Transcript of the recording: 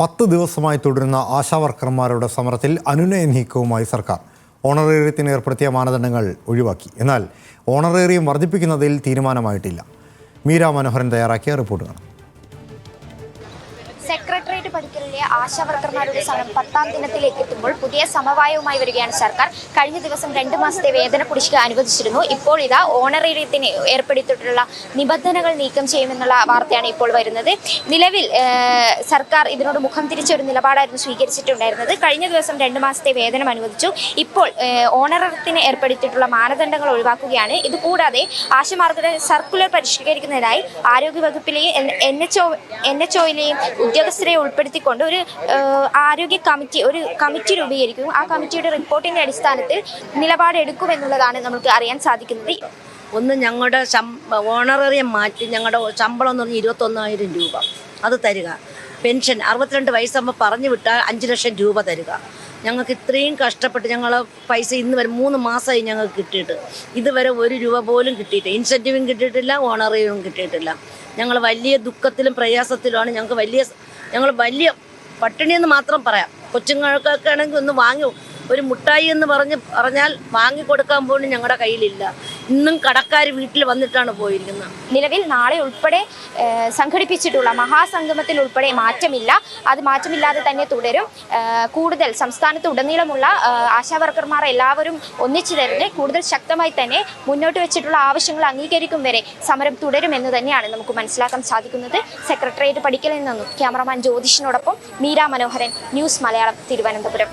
പത്ത് ദിവസമായി തുടരുന്ന ആശാവർക്കർമാരുടെ സമരത്തിൽ അനുനയ നീക്കവുമായി സർക്കാർ. ഓണറേറിയത്തിന് ഏർപ്പെടുത്തിയ മാനദണ്ഡങ്ങൾ ഒഴിവാക്കി. എന്നാൽ ഓണറേറിയം വർദ്ധിപ്പിക്കുന്നതിൽ തീരുമാനമായിട്ടില്ല. മീര മനോഹരൻ തയ്യാറാക്കിയ റിപ്പോർട്ട് സെക്രട്ടേറിയറ്റ് പടിക്കലിലെ ആശാവർക്കർമാരുടെ സമരം പത്താം ദിനത്തിലേക്ക് എത്തുമ്പോൾ പുതിയ സമവായവുമായി വരികയാണ് സർക്കാർ. കഴിഞ്ഞ ദിവസം രണ്ട് മാസത്തെ വേതന കുടിശ്ശിക അനുവദിച്ചിരുന്നു. ഇപ്പോൾ ഇതാ ഓണറേറിയത്തിന് ഏർപ്പെടുത്തിയിട്ടുള്ള നിബന്ധനകൾ നീക്കം ചെയ്യുമെന്നുള്ള വാർത്തയാണ് ഇപ്പോൾ വരുന്നത്. നിലവിൽ സർക്കാർ ഇതിനോട് മുഖം തിരിച്ച ഒരു നിലപാടായിരുന്നു സ്വീകരിച്ചിട്ടുണ്ടായിരുന്നത്. കഴിഞ്ഞ ദിവസം രണ്ട് മാസത്തെ വേതനം അനുവദിച്ചു. ഇപ്പോൾ ഓണറേറിയത്തിന് ഏർപ്പെടുത്തിയിട്ടുള്ള മാനദണ്ഡങ്ങൾ ഒഴിവാക്കുകയാണ്. ഇതുകൂടാതെ കൂടാതെ ആശമാർഗയുടെ സർക്കുലർ പരിഷ്കരിക്കുന്നതിനായി ആരോഗ്യവകുപ്പിലെയും N H O N H ഒയിലെയും ഉദ്യോഗസ്ഥരെ ഉൾപ്പെടുത്തിക്കൊണ്ട് ഒരു ആരോഗ്യ കമ്മിറ്റി ഒരു കമ്മിറ്റി രൂപീകരിക്കും ആ കമ്മിറ്റിയുടെ റിപ്പോർട്ടിന്റെ അടിസ്ഥാനത്തിൽ നിലപാടെടുക്കുമെന്നുള്ളതാണ് നമുക്ക് അറിയാൻ സാധിക്കുന്നത്. ഒന്ന് ഞങ്ങളുടെ ഓണറേറിയം മാറ്റി ഞങ്ങളുടെ ശമ്പളം എന്ന് പറഞ്ഞാൽ ഇരുപത്തൊന്നായിരം രൂപ. അത് തരിക. പെൻഷൻ അറുപത്തിരണ്ട് വയസ്സാകുമ്പോൾ പറഞ്ഞു വിട്ടാൽ അഞ്ച് ലക്ഷം രൂപ തരിക. ഞങ്ങൾക്ക് ഇത്രയും കഷ്ടപ്പെട്ട് ഞങ്ങൾ പൈസ ഇന്ന് വരെ മൂന്ന് മാസമായി ഞങ്ങൾക്ക് കിട്ടിയിട്ട്. ഇതുവരെ ഒരു രൂപ പോലും കിട്ടിയിട്ട് ഇൻസെന്റീവും കിട്ടിയിട്ടില്ല ഓണറിയും കിട്ടിയിട്ടില്ല. ഞങ്ങൾ വലിയ ദുഃഖത്തിലും പ്രയാസത്തിലുമാണ്. ഞങ്ങൾക്ക് വലിയ ഞങ്ങൾ വലിയ പട്ടിണിയെന്ന് മാത്രം പറയാം. കൊച്ചുങ്ങൾക്കൊക്കെ ആണെങ്കിൽ ഒന്ന് വാങ്ങി ഒരു മുട്ടായി എന്ന് പറഞ്ഞ് പറഞ്ഞാൽ വാങ്ങിക്കൊടുക്കാൻ പോലും ഞങ്ങളുടെ കയ്യിലില്ല. ഇന്നും കടക്കാർ വീട്ടിൽ വന്നിട്ടാണ് പോയിരിക്കുന്നത്. നിലവിൽ നാളെ ഉൾപ്പെടെ സംഘടിപ്പിച്ചിട്ടുള്ള മഹാസംഗമത്തിൽ ഉൾപ്പെടെ മാറ്റമില്ല. അത് മാറ്റമില്ലാതെ തന്നെ തുടരും. കൂടുതൽ സംസ്ഥാനത്ത് ഉടനീളമുള്ള ആശാവർക്കർമാർ എല്ലാവരും ഒന്നിച്ചു തരുന്ന കൂടുതൽ ശക്തമായി തന്നെ മുന്നോട്ട് വെച്ചിട്ടുള്ള ആവശ്യങ്ങൾ അംഗീകരിക്കും വരെ സമരം തുടരും എന്ന് തന്നെയാണ് നമുക്ക് മനസ്സിലാക്കാൻ സാധിക്കുന്നത്. സെക്രട്ടേറിയറ്റ് പഠിക്കലിൽ നിന്നും ക്യാമറമാൻ ജ്യോതിഷിനോടൊപ്പം മീര മനോഹരൻ ന്യൂസ് മലയാളം തിരുവനന്തപുരം.